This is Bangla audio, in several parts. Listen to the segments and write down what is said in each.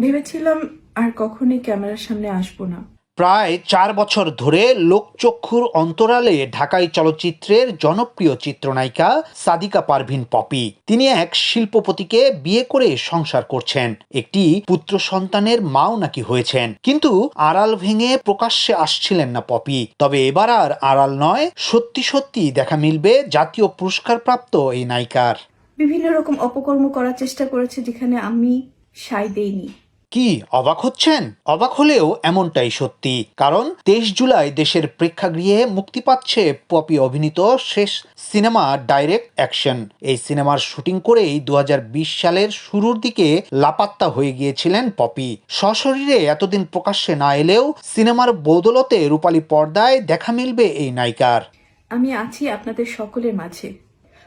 ভেবেছিলাম আর কখনোই ক্যামেরার সামনে আসব না। প্রায় চার বছর ধরে লোকচক্ষুর অন্তরালে ঢাকাই চলচ্চিত্রের জনপ্রিয় চিত্রনায়িকা সাদিকা পারভিন পপি। তিনি এক শিল্পপতিকে বিয়ে করে সংসার করছেন। একটি পুত্র সন্তানের মাও নাকি হয়েছেন। কিন্তু আড়াল ভেঙে প্রকাশ্যে আসছিলেন না পপি। তবে এবার আর আড়াল নয় সত্যি সত্যি দেখা মিলবে জাতীয় পুরস্কারপ্রাপ্ত এই নায়িকার। বিভিন্ন রকম অপকর্ম করার চেষ্টা করেছে যেখানে আমি সাই দেইনি। কি অবাক হচ্ছেন? অবাক হলেও এমনটাই সত্যি। কারণ তেইশ জুলাই দেশের প্রেক্ষাগৃহে মুক্তি পাচ্ছে পপি অভিনীত শেষ সিনেমা ডাইরেক্ট অ্যাকশন। এই সিনেমার শুটিং করেই দু হাজার বিশ সালের শুরুর দিকে লাপাত্তা হয়ে গিয়েছিলেন পপি। সশরীরে এতদিন প্রকাশ্যে না এলেও সিনেমার বদলতে রূপালী পর্দায় দেখা মিলবে এই নায়িকার। আমি আছি আপনাদের সকলের মাঝে।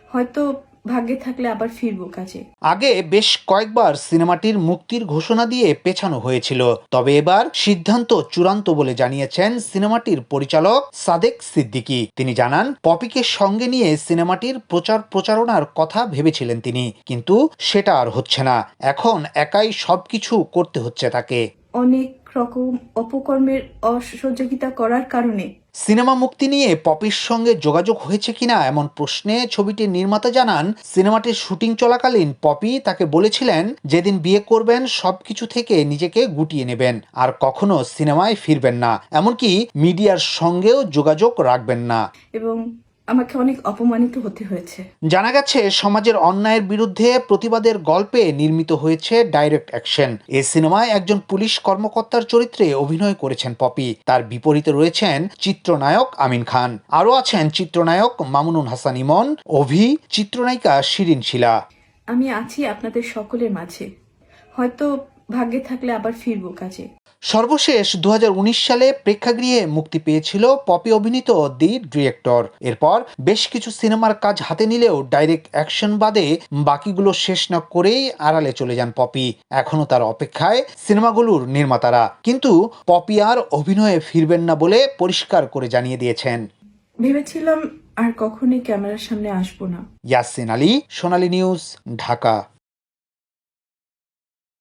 হয়তো ভাগ্যে থাকলে আবার ফিরবো কাজে। আগে বেশ কয়েকবার সিনেমাটির মুক্তির ঘোষণা দিয়ে পেছানো হয়েছিল তবে এবার সিদ্ধান্ত চূড়ান্ত বলে জানিয়েছেন সিনেমাটির পরিচালক সাদেক সিদ্দিকী। তিনি জানান পপিকে সঙ্গে নিয়ে সিনেমাটির প্রচার প্রচারণার কথা ভেবেছিলেন তিনি কিন্তু সেটা আর হচ্ছে না। এখন একাই সবকিছু করতে হচ্ছে তাকে। অনেক রকম অপকর্মের অসহযোগিতা করার কারণে। সিনেমা মুক্তি নিয়ে পপির সঙ্গে যোগাযোগ হয়েছে কিনা এমন প্রশ্নে ছবিটির নির্মাতা জানান সিনেমাটির শুটিং চলাকালীন পপি তাকে বলেছিলেন যেদিন বিয়ে করবেন সবকিছু থেকে নিজেকে গুটিয়ে নেবেন আর কখনো সিনেমায় ফিরবেন না। এমনকি মিডিয়ার সঙ্গেও যোগাযোগ রাখবেন না। এবং আমাকে অনেক অপমানিত হতে হয়েছে। জানা গেছে সমাজের অন্যায়ের বিরুদ্ধে প্রতিবাদের গল্পে নির্মিত হয়েছে ডাইরেক্ট অ্যাকশন এ সিনেমায় একজন পুলিশ কর্মকর্তার চরিত্রে অভিনয় করেছেন পপি। তার বিপরীতে রয়েছেন চিত্রনায়ক আমিন খান। আরও আছেন চিত্রনায়ক মামুনুন হাসান ইমন অভি চিত্রনায়িকা শিরিন শিলা। আমি আছি আপনাদের সকলের মাঝে। হয়তো ভাগ্যে থাকলে আবার ফিরবো কাজে। সর্বশেষ দু হাজার উনিশ সালে প্রেক্ষাগৃহে মুক্তি পেয়েছিল পপি অভিনীত দি ডিরেক্টর। এরপর বেশ কিছু সিনেমার কাজ হাতে নিলেও ডাইরেক্ট অ্যাকশন বাদে বাকিগুলো শেষ না করেই আড়ালে চলে যান পপি। এখনও তার অপেক্ষায় সিনেমাগুলোর নির্মাতারা। কিন্তু পপি আর অভিনয়ে ফিরবেন না বলে পরিষ্কার করে জানিয়ে দিয়েছেন। ভেবেছিলাম আর কখনোই ক্যামেরার সামনে আসব না। ইয়াসিন আলী সোনালী নিউজ ঢাকা।